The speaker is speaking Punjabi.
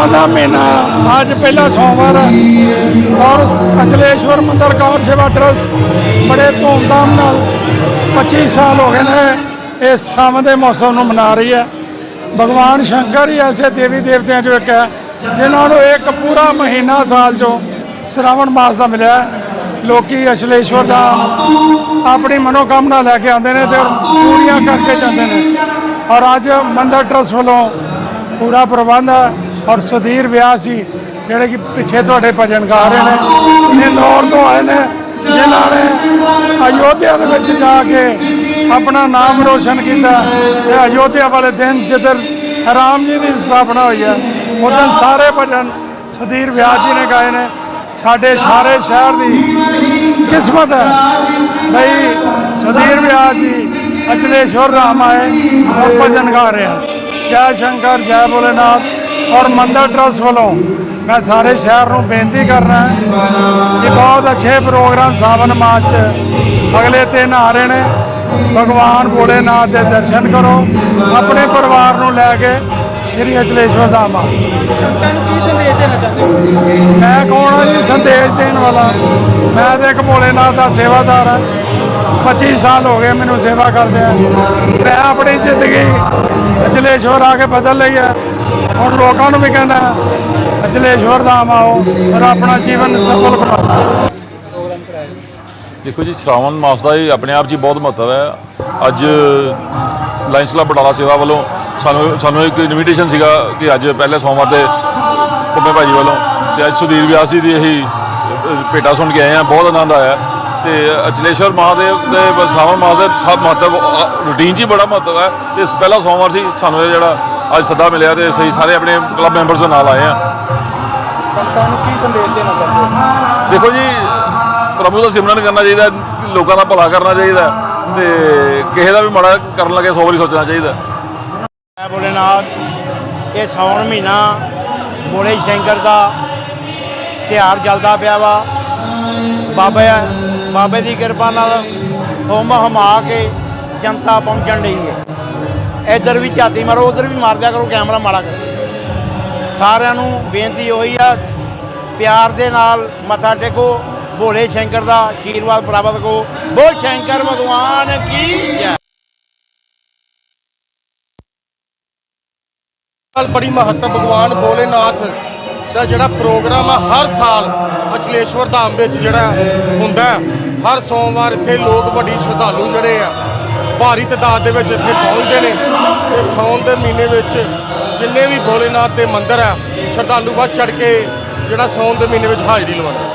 ਸਾਵਨ ਦਾ ਮਹੀਨਾ ਅੱਜ ਪਹਿਲਾ ਸੋਮਵਾਰ ਹੈ। ਔਰ ਅਚਲੇਸ਼ਵਰ ਮੰਦਰ ਕਾਰ ਸੇਵਾ ਟਰਸਟ ਬੜੇ ਧੂਮਧਾਮ ਨਾਲ 25 ਸਾਲ ਹੋ ਗਏ ਨੇ ਇਸ ਸਾਵਣ ਦੇ ਮੌਸਮ ਨੂੰ ਮਨਾ ਰਹੀ ਹੈ। ਭਗਵਾਨ ਸ਼ੰਕਰ ਹੀ ਐਸੇ ਦੇਵੀ ਦੇਵਤਿਆਂ ਚੋਂ ਇੱਕ ਹੈ, ਜਿਨ੍ਹਾਂ ਨੂੰ ਇੱਕ ਪੂਰਾ ਮਹੀਨਾ ਸਾਲ ਚੋਂ ਸ਼ਰਾਵਣ ਮਾਸ ਦਾ ਮਿਲਿਆ ਹੈ। ਲੋਕੀ ਅਸ਼ਲੇਸ਼ਵਰ ਦਾ ਆਪਣੀ ਮਨੋਕਾਮਨਾ ਲੈ ਕੇ ਆਉਂਦੇ ਨੇ ਤੇ ਪੂਰੀਆਂ ਕਰਕੇ ਜਾਂਦੇ ਨੇ। ਔਰ ਅੱਜ ਮੰਦਰ ਟਰਸਟ ਵੱਲੋਂ ਪੂਰਾ ਪ੍ਰਬੰਧ ਹੈ। ਔਰ ਸੁਧੀਰ ਵਿਆਸ ਜੀ ਜਿਹੜੇ ਕਿ ਪਿੱਛੇ ਤੁਹਾਡੇ ਭਜਨ ਗਾ ਰਹੇ ਨੇ, ਇਹ ਨੌਰ ਤੋਂ ਆਏ ਨੇ, ਜਿਨ੍ਹਾਂ ਨੇ ਅਯੋਧਿਆ ਦੇ ਵਿੱਚ ਜਾ ਕੇ ਆਪਣਾ ਨਾਮ ਰੋਸ਼ਨ ਕੀਤਾ ਤੇ ਅਯੋਧਿਆ ਵਾਲੇ ਦਿਨ ਜਿੱਦਣ ਰਾਮ ਜੀ ਦੀ ਸਥਾਪਨਾ ਹੋਈ ਹੈ ਉਦੋਂ ਸਾਰੇ ਭਜਨ ਸੁਧੀਰ ਵਿਆਸ ਜੀ ਨੇ ਗਾਏ ਨੇ। ਸਾਡੇ ਸਾਰੇ ਸ਼ਹਿਰ ਦੀ ਕਿਸਮਤ ਹੈ ਬਈ ਸੁਧੀਰ ਵਿਆਸ ਜੀ ਅਚਲੇਸ਼ਵਰ ਰਾਮ ਆਏ ਔਰ ਭਜਨ ਗਾ ਰਹੇ ਹਨ। ਜੈ ਸ਼ੰਕਰ, ਜੈ ਭੋਲੇਨਾਥ। ਔਰ ਮੰਦਰ ਟਰਸਟ ਵੱਲੋਂ ਮੈਂ ਸਾਰੇ ਸ਼ਹਿਰ ਨੂੰ ਬੇਨਤੀ ਕਰਨਾ ਕਿ ਬਹੁਤ ਅੱਛੇ ਪ੍ਰੋਗਰਾਮ ਸਾਵਨ ਮਾਸ 'ਚ ਅਗਲੇ ਤਿੰਨ ਆ ਰਹੇ ਨੇ। ਭਗਵਾਨ ਭੋਲੇਨਾਥ ਦੇ ਦਰਸ਼ਨ ਕਰੋ ਆਪਣੇ ਪਰਿਵਾਰ ਨੂੰ ਲੈ ਕੇ ਸ਼੍ਰੀ ਅਚਲੇਸ਼ਵਰ ਧਾਮ ਆਓ ਸੰਗਤਾਂ ਨੂੰ ਕੀ ਸੰਦੇਸ਼ ਦੇਣਾ ਚਾਹੁੰਦੇ ਹੋ? ਮੈਂ ਕੌਣ ਹਾਂ ਜੀ? ਸੰਦੇਸ਼ ਦੇਣ ਵਾਲਾ। ਮੈਂ ਤੇ ਇੱਕ ਭੋਲੇਨਾਥ ਦਾ ਸੇਵਾਦਾਰ ਹਾਂ 25 ਸਾਲ ਹੋ ਗਏ ਮੈਨੂੰ ਸੇਵਾ ਕਰਦੇ ਆ। ਮੈਂ ਆਪਣੀ ਜ਼ਿੰਦਗੀ ਅਚਲੇਸ਼ਵਰ ਆ ਕੇ ਬਦਲ ਲਈ ਹੈ ਹੁਣ ਲੋਕਾਂ ਨੂੰ ਵੀ ਕਹਿੰਦਾ ਅਚਲੇਸ਼ਵਰ ਧਾਮ ਆਓ ਔਰ ਆਪਣਾ ਜੀਵਨ ਸਫਲ ਬਣਾਓ ਦੇਖੋ ਜੀ, ਸ਼ਰਾਵਣ ਮਾਸ ਦਾ ਇਹ ਆਪਣੇ ਆਪ 'ਚ ਹੀ ਬਹੁਤ ਮਹੱਤਵ ਹੈ। ਅੱਜ ਲਾਇਨਸ ਕਲੱਬ ਬਟਾਲਾ ਸੇਵਾ ਵੱਲੋਂ ਸਾਨੂੰ ਸਾਨੂੰ ਇੱਕ ਇਨਵੀਟੇਸ਼ਨ ਸੀਗਾ ਕਿ ਅੱਜ ਪਹਿਲੇ ਸੋਮਵਾਰ ਦੇ ਕੁੰਮੇ ਭਾਜੀ ਵੱਲੋਂ, ਤੇ ਅੱਜ ਸੁਧੀਰ ਵਿਆਸ ਜੀ ਦੀ ਇਹੀ ਭੇਟਾ ਸੁਣ ਕੇ ਆਏ ਆ ਬਹੁਤ ਆਨੰਦ ਆਇਆ। ਤੇ ਅਚਲੇਸ਼ਵਰ ਮਹਾਦੇਵ ਦੇ ਸਾਵਣ ਮਾਸ ਦਾ ਸਭ ਮਹੱਤਵ ਰੂਟੀਨ 'ਚ ਹੀ ਬੜਾ ਮਹੱਤਵ ਹੈ। ਤੇ ਇਸ ਪਹਿਲਾ ਸੋਮਵਾਰ ਸੀ, ਸਾਨੂੰ ਇਹ ਜਿਹੜਾ ਅੱਜ ਸੱਦਾ ਮਿਲਿਆ ਤੇ ਅਸੀਂ ਸਾਰੇ ਆਪਣੇ ਕਲੱਬ ਮੈਂਬਰਸ ਦੇ ਨਾਲ ਆਏ ਆ ਸੰਗਤਾਂ ਨੂੰ ਕੀ ਸੰਦੇਸ਼ ਦੇਣਾ ਚਾਹੁੰਦੇ ਹੋ? ਦੇਖੋ ਜੀ ਪ੍ਰਭੂ ਦਾ ਸਿਮਰਨ ਕਰਨਾ ਚਾਹੀਦਾ ਲੋਕਾਂ ਦਾ ਭਲਾ ਕਰਨਾ ਚਾਹੀਦਾ ਤੇ ਕਿਸੇ ਦਾ ਵੀ ਮਾੜਾ ਕਰਨ ਲੱਗੇ ਸੌ ਵਾਰੀ ਸੋਚਣਾ ਚਾਹੀਦਾ। ਜੈ ਭੋਲੇਨਾਥ ਇਹ ਸਾਉਣ ਮਹੀਨਾ ਭੋਲੇ ਸ਼ੰਕਰ ਦਾ ਤਿਉਹਾਰ ਚੱਲਦਾ ਪਿਆ ਵਾ। ਬਾਬੇ ਬਾਬੇ ਦੀ ਕਿਰਪਾ ਨਾਲ ਹੁਮ ਹਮਾ ਕੇ ਜਨਤਾ ਪਹੁੰਚਣ ਲਈ ਹੈ। ਇੱਧਰ ਵੀ ਝਾਤੀ ਮਾਰੋ, ਉਧਰ ਵੀ ਮਾਰ ਦਿਆ ਕਰੋ, ਕੈਮਰਾ ਮਾੜਾ ਕਰੋ। ਸਾਰਿਆਂ ਨੂੰ ਬੇਨਤੀ ਹੋਈ ਆ, ਪਿਆਰ ਦੇ ਨਾਲ ਮੱਥਾ ਟੇਕੋ, ਭੋਲੇ ਸ਼ੰਕਰ ਦਾ ਆਸ਼ੀਰਵਾਦ ਪ੍ਰਾਪਤ ਕਰੋ। ਬੋਲ ਸ਼ੰਕਰ ਭਗਵਾਨ ਕੀ ਜੈ। ਬੜੀ ਮਹੱਤਵ, ਭਗਵਾਨ ਭੋਲੇਨਾਥ ਦਾ ਜਿਹੜਾ ਪ੍ਰੋਗਰਾਮ ਆ, ਹਰ ਸਾਲ ਅਚਲੇਸ਼ਵਰ ਧਾਮ ਵਿੱਚ ਜਿਹੜਾ ਹੁੰਦਾ ਹਰ ਸੋਮਵਾਰ ਇੱਥੇ ਲੋਕ ਵੱਡੀ ਸ਼ਰਧਾਲੂ ਜਿਹੜੇ ਆ ਭਾਰੀ ਤਾਦਾਦ ਦੇ ਵਿੱਚ ਇੱਥੇ ਪਹੁੰਚਦੇ ਨੇ ਤੇ ਸੌਣ ਦੇ ਮਹੀਨੇ ਵਿੱਚ ਜਿੰਨੇ ਵੀ ਭੋਲੇਨਾਥ ਦੇ ਮੰਦਿਰ ਆ, ਸ਼ਰਧਾਲੂ ਵੱਧ ਚੜ ਕੇ ਜਿਹੜਾ ਸੌਣ ਦੇ ਮਹੀਨੇ ਵਿੱਚ ਹਾਜ਼ਰੀ ਲਵਾਉਂਦੇ